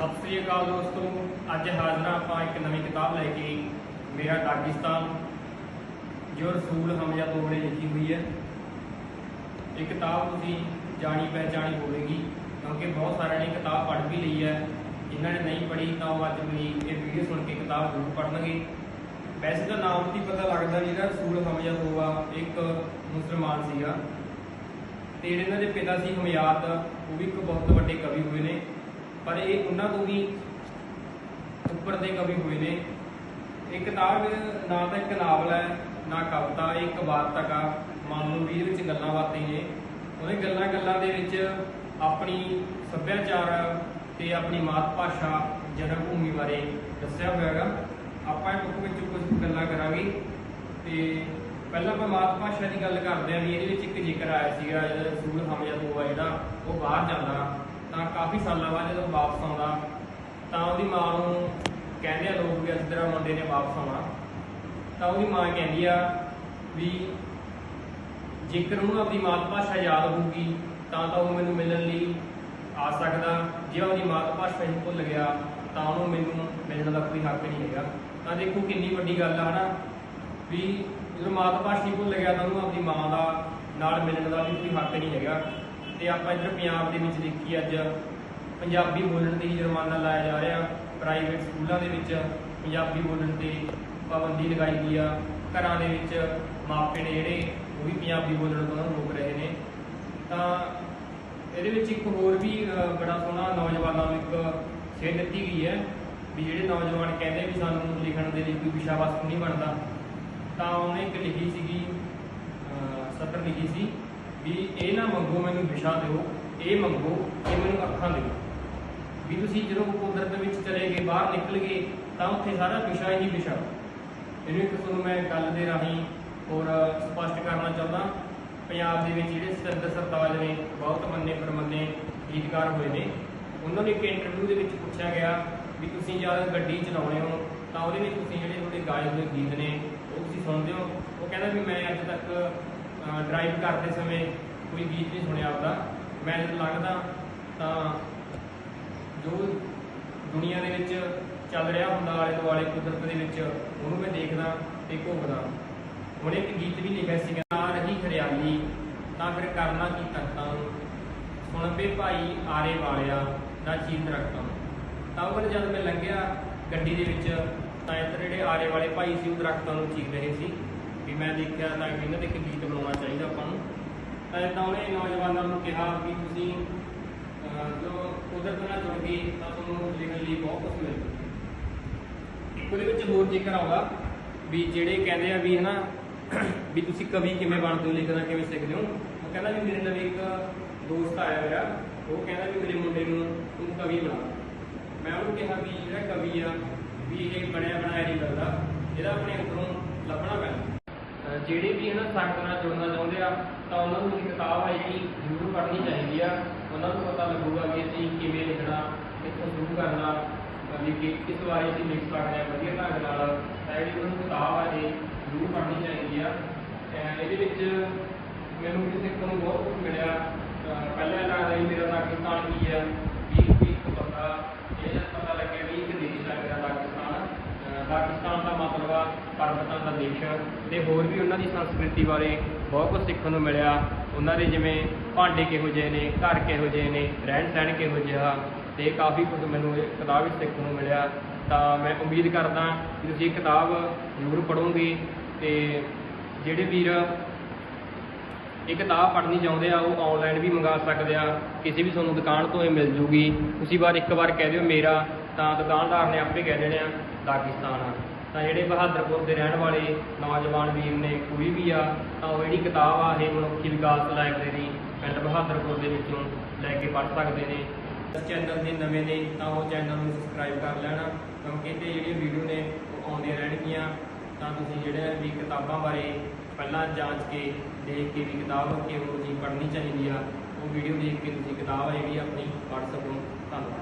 ਸਤਿ ਸ੍ਰੀ ਅਕਾਲ ਦੋਸਤੋ, ਅੱਜ ਹਾਜ਼ਰ ਆਪਾਂ ਇੱਕ ਨਵੀਂ ਕਿਤਾਬ ਲੈ ਕੇ ਮੇਰਾ ਪਾਕਿਸਤਾਨ ਜੋ ਰਸੂਲ ਹਮਜ਼ਾ ਤੋਬੜੇ ਲਿਖੀ ਹੋਈ ਹੈ। ਇਹ ਕਿਤਾਬ ਤੁਸੀਂ ਜਾਣੀ ਪਹਿਚਾਣੀ ਹੋਵੇਗੀ, ਕਿਉਂਕਿ ਬਹੁਤ ਸਾਰਿਆਂ ਨੇ ਕਿਤਾਬ ਪੜ੍ਹ ਵੀ ਲਈ ਹੈ। ਜਿਨ੍ਹਾਂ ਨੇ ਨਹੀਂ ਪੜ੍ਹੀ ਤਾਂ ਉਹ ਅੱਜ ਮੇਰੀ ਇਹ ਵੀਡੀਓ ਸੁਣ ਕੇ ਕਿਤਾਬ ਜ਼ਰੂਰ ਪੜ੍ਹਨਗੇ। ਵੈਸੇ ਤਾਂ ਨਾਮ ਤੋਂ ਪਤਾ ਲੱਗਦਾ ਜਿਹੜਾ ਰਸੂਲ ਹਮਜ਼ਾ ਤੋਬਾ ਇੱਕ ਮੁਸਲਮਾਨ ਸੀਗਾ। ਤੇ ਜਿਹੜੇ ਇਹਨਾਂ ਦੇ ਪਿਤਾ ਸੀ ਹਮਯਾਤ ਉਹ ਵੀ ਇੱਕ ਬਹੁਤ ਵੱਡੇ ਕਵੀ ਹੋਏ ਨੇ। ਪਰ ਇਹ ਉਹਨਾਂ ਤੋਂ ਵੀ ਉੱਪਰ ਦੇ ਕਵੀ ਹੋਏ ਨੇ। ਇਹ ਕਿਤਾਬ ਨਾ ਤਾਂ ਇੱਕ ਨਾਵਲ ਹੈ, ਨਾ ਕਵਿਤਾ, ਇਹ ਇੱਕ ਵਾਰਤਕ ਆ। ਮੰਨ ਨੂੰ ਵੀ ਇਹਦੇ ਵਿੱਚ ਗੱਲਾਂ ਬਾਤਾਂ ਨੇ। ਉਹਨੇ ਗੱਲਾਂ ਗੱਲਾਂ ਦੇ ਵਿੱਚ ਆਪਣੀ ਸੱਭਿਆਚਾਰ ਤੇ ਆਪਣੀ ਮਾਤ ਭਾਸ਼ਾ ਜਨਮ ਭੂਮੀ ਬਾਰੇ ਦੱਸਿਆ ਹੋਇਆ ਹੈਗਾ। ਆਪਾਂ ਇਹ ਬੁੱਕ ਵਿੱਚ ਕੁਝ ਗੱਲਾਂ ਕਰਾਂਗੇ। ਤੇ ਪਹਿਲਾਂ ਆਪਾਂ ਮਾਤ ਭਾਸ਼ਾ ਦੀ ਗੱਲ ਕਰਦੇ ਆਂ ਵੀ ਇਹਦੇ ਵਿੱਚ ਇੱਕ ਜ਼ਿਕਰ ਆਇਆ ਸੀਗਾ, ਜਿਹੜਾ ਰਸੂਲ ਹਮਜ਼ਾ ਤੋਬਾ ਜਿਹੜਾ, ਉਹ ਬਾਹਰ ਜਾਂਦਾ ਤਾਂ ਕਾਫੀ ਸਾਲਾਂ ਬਾਅਦ ਜਦੋਂ ਵਾਪਸ ਆਉਂਦਾ, ਤਾਂ ਉਹਦੀ ਮਾਂ ਨੂੰ ਕਹਿੰਦੇ ਆ ਲੋਕ ਵੀ ਅੱਜ ਤੇਰਾ ਮੁੰਡੇ ਨੇ ਵਾਪਸ ਆਉਣਾ। ਤਾਂ ਉਹਦੀ ਮਾਂ ਕਹਿੰਦੀ ਆ ਵੀ ਜੇਕਰ ਉਹਨੂੰ ਆਪਣੀ ਮਾਤ ਭਾਸ਼ਾ ਯਾਦ ਹੋਊਗੀ, ਤਾਂ ਤਾਂ ਉਹ ਮੈਨੂੰ ਮਿਲਣ ਲਈ ਆ ਸਕਦਾ। ਜੇ ਉਹਦੀ ਮਾਤ ਭਾਸ਼ਾ ਹੀ ਭੁੱਲ ਗਿਆ, ਤਾਂ ਉਹਨੂੰ ਮੈਨੂੰ ਮਿਲਣ ਦਾ ਕੋਈ ਹੱਕ ਨਹੀਂ ਹੈਗਾ। ਤਾਂ ਦੇਖੋ ਕਿੰਨੀ ਵੱਡੀ ਗੱਲ ਆ, ਹਨਾ? ਵੀ ਜਦੋਂ ਮਾਤ ਭਾਸ਼ਾ ਹੀ ਭੁੱਲ ਗਿਆ, ਤਾਂ ਉਹਨੂੰ ਆਪਣੀ ਮਾਂ ਦਾ ਨਾਲ ਮਿਲਣ ਦਾ ਵੀ ਕੋਈ ਹੱਕ ਨਹੀਂ ਹੈਗਾ। ਤੇ ਆਪਾਂ ਇੱਧਰ ਪੰਜਾਬ ਦੇ ਵਿੱਚ ਦੇਖੀ ਅੱਜ ਪੰਜਾਬੀ ਬੋਲਣ ਤੇ ਹੀ ਜੁਰਮਾਨਾ ਲਾਇਆ ਜਾ ਰਿਹਾ। ਪ੍ਰਾਈਵੇਟ ਸਕੂਲਾਂ ਦੇ ਵਿੱਚ ਪੰਜਾਬੀ ਬੋਲਣ ਤੇ ਪਾਬੰਦੀ ਲਗਾਈ ਗਈ ਆ। ਘਰਾਂ ਦੇ ਵਿੱਚ ਮਾਪੇ ਨੇ ਜਿਹੜੇ ਉਹ ਵੀ ਪੰਜਾਬੀ ਬੋਲਣ ਤੋਂ ਰੋਕ ਰਹੇ ਨੇ। ਤਾਂ ਇਹਦੇ ਵਿੱਚ ਇੱਕ ਹੋਰ ਵੀ ਬੜਾ ਸੋਹਣਾ ਨੌਜਵਾਨਾਂ ਨੂੰ ਇੱਕ ਸੇਧ ਦਿੱਤੀ ਗਈ ਹੈ ਵੀ ਜਿਹੜੇ ਨੌਜਵਾਨ ਕਹਿੰਦੇ ਵੀ ਸਾਨੂੰ ਲਿਖਣ ਦੇ ਲਈ ਕੋਈ ਵਿਸ਼ਾ ਵਸਤੂ ਨਹੀਂ ਬਣਦਾ। ਤਾਂ ਉਹਨੇ ਇੱਕ ਲਿਖੀ ਸੀਗੀ ਅ, ਸਤਰ ਲਿਖੀ ਸੀ। ਵੀ ਇਹ ਨਾ ਮੰਗੋ ਮੈਨੂੰ ਵਿਸ਼ਾ ਦਿਓ, ਇਹ ਮੰਗੋ, ਇਹ ਮੈਨੂੰ ਅੱਖਾਂ ਦਿਓ। ਵੀ ਤੁਸੀਂ ਜਦੋਂ ਕੁਦਰਤ ਵਿੱਚ ਚਲੇ ਗਏ, ਬਾਹਰ ਨਿਕਲ ਗਏ, ਤਾਂ ਉੱਥੇ ਸਾਰਾ ਵਿਸ਼ਾ ਹੀ ਵਿਸ਼ਾ ਇਹਨੂੰ ਇੱਕ ਤੁਹਾਨੂੰ ਮੈਂ ਗੱਲ ਦੇ ਰਾਹੀਂ ਹੋਰ ਸਪਸ਼ਟ ਕਰਨਾ ਚਾਹੁੰਦਾ, ਪੰਜਾਬ ਦੇ ਵਿੱਚ ਜਿਹੜੇ ਸਤਿੰਦਰ ਸਰਤਾਜ ਨੇ, ਬਹੁਤ ਮੰਨੇ ਪਰਮੰਨੇ ਗੀਤਕਾਰ ਹੋਏ ਨੇ, ਉਹਨਾਂ ਨੂੰ ਇੱਕ ਇੰਟਰਵਿਊ ਦੇ ਵਿੱਚ ਪੁੱਛਿਆ ਗਿਆ ਵੀ ਤੁਸੀਂ ਜਦ ਗੱਡੀ ਚਲਾਉਂਦੇ ਹੋ, ਤਾਂ ਉਹਦੇ ਵਿੱਚ ਤੁਸੀਂ ਜਿਹੜੇ ਤੁਹਾਡੇ ਗਾਏ ਹੋਏ ਗੀਤ ਨੇ, ਉਹ ਤੁਸੀਂ ਸੁਣਦੇ ਹੋ? ਉਹ ਕਹਿੰਦਾ ਵੀ ਮੈਂ ਅੱਜ ਤੱਕ ਡਰਾਈਵ ਕਰਦੇ ਸਮੇਂ ਕੋਈ ਗੀਤ ਨਹੀਂ ਸੁਣਿਆ ਆਪਦਾ। ਮੈਂ ਜਦ ਲੰਘਦਾ ਤਾਂ ਜੋ ਦੁਨੀਆ ਦੇ ਵਿੱਚ ਚੱਲ ਰਿਹਾ ਹੁੰਦਾ ਆਲੇ ਦੁਆਲੇ ਕੁਦਰਤ ਦੇ ਵਿੱਚ, ਉਹਨੂੰ ਮੈਂ ਦੇਖਦਾ ਤੇ ਘੁੰਮਦਾ। ਉਹਨੇ ਇੱਕ ਗੀਤ ਵੀ ਲਿਖਿਆ ਸੀਗਾ ਨਾ ਰਹੀ ਹਰਿਆਲੀ ਤਾਂ ਫਿਰ ਕਰਨਾ ਕੀ ਤਖਤਾਂ? ਨੂੰ ਸੁਣ ਪੇ ਭਾਈ ਆਰੇ ਵਾਲਿਆ, ਨਾ ਚੀਨ ਦਰਖਤਾਂ। ਨੂੰ ਤਾਂ ਉਹ ਜਦ ਮੈਂ ਲੰਘਿਆ ਗੱਡੀ ਦੇ ਵਿੱਚ, ਤਾਂ ਇੱਧਰ ਜਿਹੜੇ ਆਰੇ ਵਾਲੇ ਭਾਈ ਸੀ, ਉਹ ਦਰਖਤਾਂ ਨੂੰ ਚੀਰ ਰਹੇ ਸੀ। ਵੀ ਮੈਂ ਦੇਖਿਆ ਤਾਂ ਇਹਨਾਂ ਦੇ ਇੱਕ ਗੀਤ ਬਣਾਉਣਾ ਚਾਹੀਦਾ ਆਪਾਂ ਨੂੰ। ਤਾਂ ਤਾਂ ਉਹਨੇ ਨੌਜਵਾਨਾਂ ਨੂੰ ਕਿਹਾ ਵੀ ਤੁਸੀਂ ਅਹ, ਜੋ ਕੁਦਰਤ ਨਾਲ ਜੁੜ ਕੇ ਤਾਂ ਤੁਹਾਨੂੰ ਲਿਖਣ ਲਈ ਬਹੁਤ ਕੁਝ ਮਿਲਦਾ ਇੱਕ ਉਹਦੇ ਵਿੱਚ ਹੋਰ ਜ਼ਿਕਰ ਆਉਂਦਾ ਵੀ ਜਿਹੜੇ ਕਹਿੰਦੇ ਆ ਵੀ ਹਨਾ ਵੀ ਤੁਸੀਂ ਕਵੀ ਕਿਵੇਂ ਬਣਦੇ ਹੋ ਲਿਖਣਾ ਕਿਵੇਂ ਸਿੱਖਦੇ ਹੋ। ਉਹ ਕਹਿੰਦਾ ਵੀ ਮੇਰੇ ਨਾਲ ਇੱਕ ਦੋਸਤ ਆਇਆ ਮੇਰਾ ਉਹ ਕਹਿੰਦਾ ਵੀ ਮੇਰੇ ਮੁੰਡੇ ਨੂੰ ਤੂੰ ਕਵੀ ਬਣਾ। ਮੈਂ ਉਹਨੂੰ ਕਿਹਾ ਵੀ ਜਿਹੜਾ ਕਵੀ ਆ ਵੀ ਇਹ ਬਣਿਆ ਬਣਾਇਆ ਨਹੀਂ ਮਿਲਦਾ ਇਹਦਾ ਆਪਣੇ ਅੰਦਰੋਂ ਲੱਭਣਾ ਪੈਂਦਾ। ਜਿਹੜੇ ਵੀ ਇਹਨਾਂ ਸੰਗਤ ਨਾਲ ਜੁੜਨਾ ਚਾਹੁੰਦੇ ਆ, ਤਾਂ ਉਹਨਾਂ ਨੂੰ ਇਹ ਕਿਤਾਬ ਆ ਜਿਹੜੀ ਜ਼ਰੂਰ ਪੜ੍ਹਨੀ ਚਾਹੀਦੀ ਆ। ਉਹਨਾਂ ਨੂੰ ਪਤਾ ਲੱਗੂਗਾ ਕਿ ਅਸੀਂ ਕਿਵੇਂ ਲਿਖਣਾ, ਕਿੱਥੋਂ ਸ਼ੁਰੂ ਕਰਨਾ ਅਹ ਵੀ ਕਿ ਕਿਸ ਬਾਰੇ ਅਸੀਂ ਲਿਖ ਸਕਦੇ ਹਾਂ ਵਧੀਆ ਢੰਗ ਨਾਲ। ਤਾਂ ਜਿਹੜੀ ਉਹਨਾਂ ਨੂੰ ਕਿਤਾਬ ਆ, ਇਹ ਜ਼ਰੂਰ ਪੜ੍ਹਨੀ ਚਾਹੀਦੀ ਆ। ਇਹਦੇ ਵਿੱਚ ਮੈਨੂੰ ਵੀ ਸਿੱਖਣ ਨੂੰ ਬਹੁਤ ਕੁਝ ਮਿਲਿਆ। ਪਹਿਲਾਂ ਲੱਗਦਾ ਸੀ ਮੇਰਾ ਪਾਕਿਸਤਾਨ ਕੀ ਹੈ ਵੀ ਵੀ ਇੱਕ ਇਹ ਪਤਾ ਲੱਗਿਆ ਵੀ ਇੱਕ ਦੇਸ਼ ਆ ਮੇਰਾ ਪਾਕਿਸਤਾਨ ਪਾਕਿਸਤਾਨ ਦਾ ਮਤਲਬ ਆ ਪਰਬਤਾਂ ਦਾ ਦੇਸ਼। ਤੇ ਹੋਰ ਵੀ ਉਹਨਾਂ ਦੀ ਸੰਸਕ੍ਰਿਤੀ ਬਾਰੇ ਬਹੁਤ ਕੁਝ ਸਿੱਖਣ ਨੂੰ ਮਿਲਿਆ। ਉਹਨਾਂ ਦੇ ਜਿਵੇਂ ਭਾਂਡੇ ਕਿਹੋ ਜਿਹੇ ਨੇ, ਘਰ ਕਿਹੋ ਜਿਹੇ ਨੇ, ਰਹਿਣ ਸਹਿਣ ਕਿਹੋ ਜਿਹਾ ਤੇ ਕਾਫੀ ਕੁਝ ਮੈਨੂੰ ਇਹ ਕਿਤਾਬ ਵਿੱਚ ਸਿੱਖਣ ਨੂੰ ਮਿਲਿਆ। ਤਾਂ ਮੈਂ ਉਮੀਦ ਕਰਦਾ ਕਿ ਤੁਸੀਂ ਇਹ ਕਿਤਾਬ ਜ਼ਰੂਰ ਪੜ੍ਹੋਗੇ ਤੇ ਜਿਹੜੇ ਵੀਰ ਇਹ ਕਿਤਾਬ ਪੜ੍ਹਨੀ ਚਾਹੁੰਦੇ ਆ, ਉਹ ਆਨਲਾਈਨ ਵੀ ਮੰਗਾ ਸਕਦੇ ਆ। ਕਿਸੇ ਵੀ ਤੁਹਾਨੂੰ ਦੁਕਾਨ ਤੋਂ ਇਹ ਮਿਲ ਜੂਗੀ। ਤੁਸੀਂ ਵਾਰ ਇੱਕ ਵਾਰ ਕਹਿ ਦਿਓ ਮੇਰਾ, ਤਾਂ ਦੁਕਾਨਦਾਰ ਨੇ ਆਪੇ ਕਹਿ ਦੇਣਾ ਪਾਕਿਸਤਾਨ ਆ। ਤਾਂ ਜਿਹੜੇ ਬਹਾਦਰਪੁਰ ਦੇ ਰਹਿਣ ਵਾਲੇ ਨੌਜਵਾਨ ਵੀਰ ਨੇ ਕੋਈ ਵੀ ਆ, ਤਾਂ ਉਹ ਜਿਹੜੀ ਕਿਤਾਬ ਆ, ਇਹ ਮਨੁੱਖੀ ਵਿਕਾਸ ਲਾਇਬ੍ਰੇਰੀ ਪਿੰਡ ਬਹਾਦਰਪੁਰ ਦੇ ਵਿੱਚੋਂ ਲੈ ਕੇ ਪੜ੍ਹ ਸਕਦੇ ਨੇ। ਚੈਨਲ ਦੇ ਨਵੇਂ ਨੇ, ਤਾਂ ਉਹ ਚੈਨਲ ਨੂੰ ਸਬਸਕ੍ਰਾਈਬ ਕਰ ਲੈਣਾ, ਕਿਉਂਕਿ ਇਹਤੇ ਜਿਹੜੀਆਂ ਵੀਡੀਓ ਨੇ, ਉਹ ਆਉਂਦੀਆਂ ਰਹਿਣਗੀਆਂ। ਤਾਂ ਤੁਸੀਂ ਜਿਹੜੇ ਵੀ ਕਿਤਾਬਾਂ ਬਾਰੇ ਪਹਿਲਾਂ ਜਾਂਚ ਕੇ, ਦੇਖ ਕੇ ਵੀ ਕਿਤਾਬ ਕਿਹੋ ਜਿਹੀ ਪੜ੍ਹਨੀ ਚਾਹੀਦੀ ਆ, ਉਹ ਵੀਡੀਓ ਦੇਖ ਕੇ ਤੁਸੀਂ ਕਿਤਾਬ ਆ ਜਿਹੜੀ ਆਪਣੀ ਪੜ੍ਹ ਸਕੋ। ਧੰਨਵਾਦ।